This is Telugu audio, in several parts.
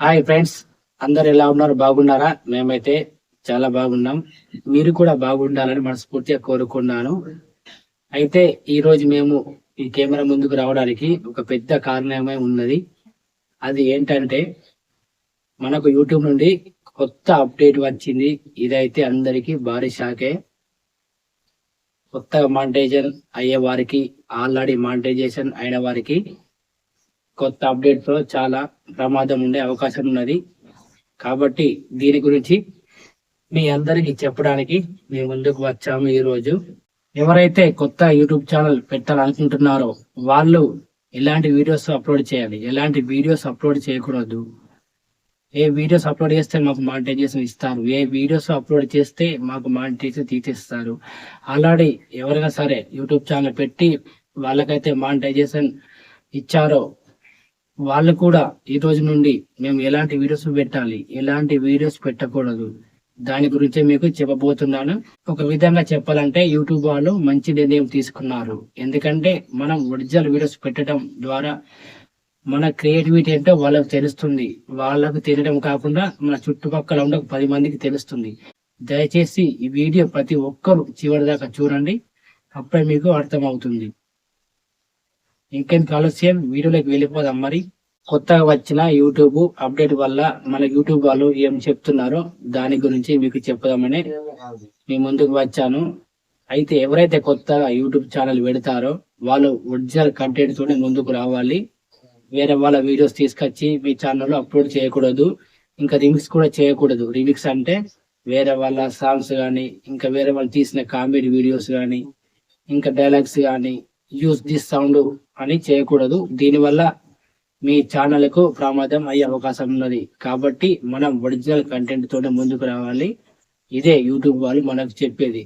హాయ్ ఫ్రెండ్స్ అందరు ఎలా ఉన్నారు? బాగున్నారా? మేమైతే చాలా బాగున్నాం. మీరు కూడా బాగుండాలని మనస్ఫూర్తిగా కోరుకున్నాను. అయితే ఈ రోజు మేము ఈ కెమెరా ముందుకు రావడానికి ఒక పెద్ద కారణమే ఉన్నది. అది ఏంటంటే మనకు యూట్యూబ్ నుండి కొత్త అప్డేట్ వచ్చింది. ఇదైతే అందరికీ భారీ షాకే. కొత్తగా మానిటైజేషన్ అయ్యే వారికి ఆల్రెడీ మానిటైజేషన్ అయిన వారికి కొత్త అప్డేట్తో చాలా ప్రమాదం ఉండే అవకాశం ఉన్నది. కాబట్టి దీని గురించి మీ అందరికి చెప్పడానికి మేము ముందుకు వచ్చాము ఈరోజు. ఎవరైతే కొత్త యూట్యూబ్ ఛానల్ పెట్టాలనుకుంటున్నారో వాళ్ళు ఎలాంటి వీడియోస్ అప్లోడ్ చేయాలి. ఎలాంటి వీడియోస్ అప్లోడ్ చేయకూడదు. ఏ వీడియోస్ అప్లోడ్ చేస్తే మాకు మానిటైజేషన్ ఇస్తారు. ఏ వీడియోస్ అప్లోడ్ చేస్తే మాకు మానిటైజేషన్ తీసేస్తారు. ఆల్రెడీ ఎవరైనా సరే యూట్యూబ్ ఛానల్ పెట్టి వాళ్ళకైతే మానిటైజేషన్ ఇచ్చారో వాళ్ళు కూడా ఈ రోజు నుండి మేము ఎలాంటి వీడియోస్ పెట్టాలి ఎలాంటి వీడియోస్ పెట్టకూడదు దాని గురించే మీకు చెప్పబోతున్నాను. ఒక విధంగా చెప్పాలంటే యూట్యూబ్ వాళ్ళు మంచి నిర్ణయం తీసుకున్నారు. ఎందుకంటే మనం ఒరిజినల్ వీడియోస్ పెట్టడం ద్వారా మన క్రియేటివిటీ ఏంటో వాళ్ళకు తెలుస్తుంది. వాళ్ళకు తెలియడం కాకుండా మన చుట్టుపక్కల ఉన్న పది మందికి తెలుస్తుంది. దయచేసి ఈ వీడియో ప్రతి ఒక్కరు చివరి దాకా చూడండి. అప్పుడే మీకు అర్థమవుతుంది. ఇంకెందుకు ఆలస్యం వీడియోలోకి వెళ్ళిపోదాం మరి. కొత్తగా వచ్చిన యూట్యూబ్ అప్డేట్ వల్ల మన యూట్యూబ్ వాళ్ళు ఏం చెప్తున్నారో దాని గురించి మీకు చెప్పుదామని మీ ముందుకు వచ్చాను. అయితే ఎవరైతే కొత్తగా యూట్యూబ్ ఛానల్ పెడతారో వాళ్ళు ఒరిజినల్ కంటెంట్ తోనే ముందుకు రావాలి. వేరే వాళ్ళ వీడియోస్ తీసుకొచ్చి మీ ఛానల్లో అప్లోడ్ చేయకూడదు. ఇంకా రిమిక్స్ కూడా చేయకూడదు. రిమిక్స్ అంటే వేరే వాళ్ళ సాంగ్స్ కానీ ఇంకా వేరే వాళ్ళు తీసిన కామెడీ వీడియోస్ కానీ ఇంకా డైలాగ్స్ కానీ యూస్ దిస్ సౌండ్ అని చేయకూడదు. దీనివల్ల మీ ఛానల్కు ప్రమాదం అయ్యే అవకాశం ఉన్నది. కాబట్టి మనం ఒరిజినల్ కంటెంట్ తోనే ముందుకు రావాలి. ఇదే యూట్యూబ్ వాళ్ళు మనకు చెప్పేది.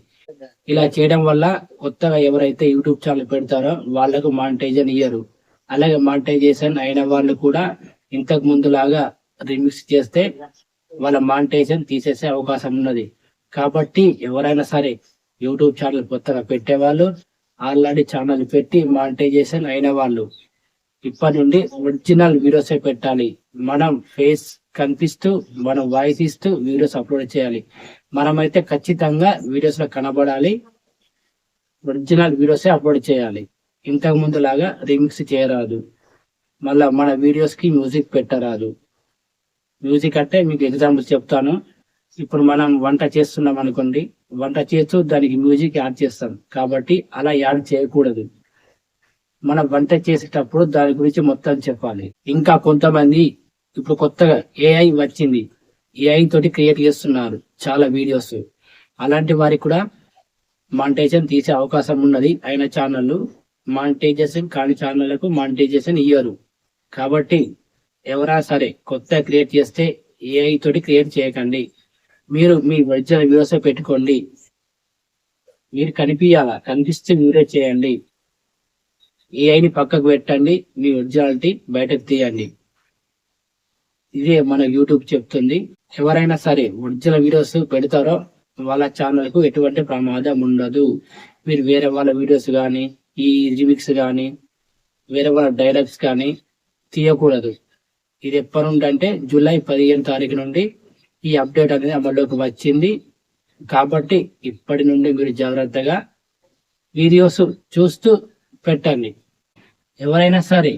ఇలా చేయడం వల్ల కొత్తగా ఎవరైతే యూట్యూబ్ ఛానల్ పెడతారో వాళ్ళకు మానిటైజన్ ఇయ్యరు. అలాగే మానిటైజేషన్ అయిన వాళ్ళు కూడా ఇంతకు ముందు లాగా రిమిక్స్ చేస్తే వాళ్ళ మానిటైజేషన్ తీసేసే అవకాశం ఉన్నది. కాబట్టి ఎవరైనా సరే యూట్యూబ్ ఛానల్ కొత్తగా పెట్టేవాళ్ళు ఆల్రెడీ ఛానల్ పెట్టి మానిటైజేషన్ అయిన వాళ్ళు ఇప్పటి నుండి ఒరిజినల్ వీడియోస్ పెట్టాలి? మనం ఫేస్ కనిపిస్తూ మనం వాయిస్ ఇస్తూ వీడియోస్ అప్లోడ్ చేయాలి. మనమైతే ఖచ్చితంగా వీడియోస్లో కనబడాలి. ఒరిజినల్ వీడియోసే అప్లోడ్ చేయాలి. ఇంతకు ముందు లాగా రిమిక్స్ చేయరాదు. మళ్ళా మన వీడియోస్కి మ్యూజిక్ పెట్టరాదు. మ్యూజిక్ అంటే మీకు ఎగ్జాంపుల్స్ చెప్తాను. ఇప్పుడు మనం వంట చేస్తున్నాం అనుకోండి. వంట చేస్తూ దానికి మ్యూజిక్ యాడ్ చేస్తాం. కాబట్టి అలా యాడ్ చేయకూడదు. మనం వంట చేసేటప్పుడు దాని గురించి మొత్తం చెప్పాలి. ఇంకా కొంతమంది ఇప్పుడు కొత్తగా ఏఐ వచ్చింది. ఏఐ తోటి క్రియేట్ చేస్తున్నారు చాలా వీడియోస్. అలాంటి వారికి కూడా మానిటైజేషన్ తీసే అవకాశం ఉన్నది. అయిన ఛానళ్ళు మానిటైజేషన్ కాని ఛానళ్ళకు మానిటైజేషన్ ఇయ్యరు. కాబట్టి ఎవరా సరే కొత్త క్రియేట్ చేస్తే ఏఐ తోటి క్రియేట్ చేయకండి. మీరు మీ వైద్యాన్ని వీడియోస్ పెట్టుకోండి. మీరు కనిపించాలా కనిపిస్తే మీరే చేయండి. ఏఐని పక్కకు పెట్టండి మీ ఒరిజినాలిటీ బయటకు తీయండి. ఇదే మన యూట్యూబ్ చెప్తుంది. ఎవరైనా సరే ఒరిజినల్ వీడియోస్ పెడతారో వాళ్ళ ఛానల్కు ఎటువంటి ప్రమాదం ఉండదు. మీరు వేరే వాళ్ళ వీడియోస్ కానీ ఈ రిమిక్స్ కానీ వేరే వాళ్ళ డైలాగ్స్ కానీ తీయకూడదు. ఇది ఎప్పటి నుండి అంటే జూలై పదిహేను తారీఖు నుండి ఈ అప్డేట్ అనేది అమల్లోకి వచ్చింది. కాబట్టి ఇప్పటి నుండి మీరు జాగ్రత్తగా వీడియోస్ చూస్తూ పెట్టండి. ఎవరైనా సరే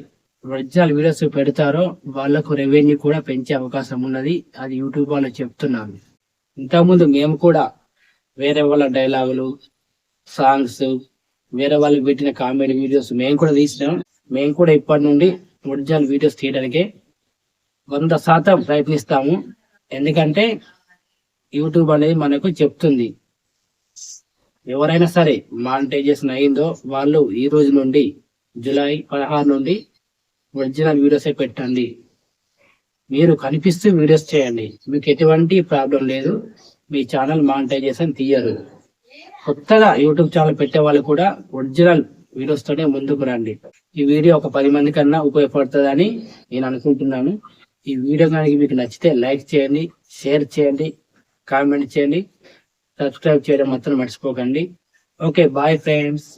ఒరిజినల్ వీడియోస్ పెడతారో వాళ్ళకు రెవెన్యూ కూడా పెంచే అవకాశం ఉన్నది. అది యూట్యూబ్ వాళ్ళు చెప్తున్నాను ఇంతకుముందు మేము కూడా వేరే వాళ్ళ డైలాగులు సాంగ్స్ వేరే వాళ్ళు పెట్టిన కామెడీ వీడియోస్ మేము కూడా తీసినాం. మేము కూడా ఇప్పటి నుండి ఒరిజినల్ వీడియోస్ తీయడానికి వంద శాతం ప్రయత్నిస్తాము. ఎందుకంటే యూట్యూబ్ అనేది మనకు చెప్తుంది. ఎవరైనా సరే మానిటైజేషన్ అయిందో వాళ్ళు ఈ రోజు నుండి జూలై పదహారు నుండి ఒరిజినల్ వీడియోసే పెట్టండి. మీరు కనిపిస్తూ వీడియోస్ చేయండి. మీకు ఎటువంటి ప్రాబ్లం లేదు. మీ ఛానల్ మానిటైజేషన్ తీయరు. కొత్తగా యూట్యూబ్ ఛానల్ పెట్టే వాళ్ళు కూడా ఒరిజినల్ వీడియోస్తోనే ముందుకు రండి. ఈ వీడియో ఒక పది మంది కన్నా ఉపయోగపడుతుందని నేను అనుకుంటున్నాను. ఈ వీడియో కనుక మీకు నచ్చితే లైక్ చేయండి షేర్ చేయండి కామెంట్ చేయండి సబ్స్క్రైబ్ చేయడం మాత్రం మర్చిపోకండి. Okay bye friends.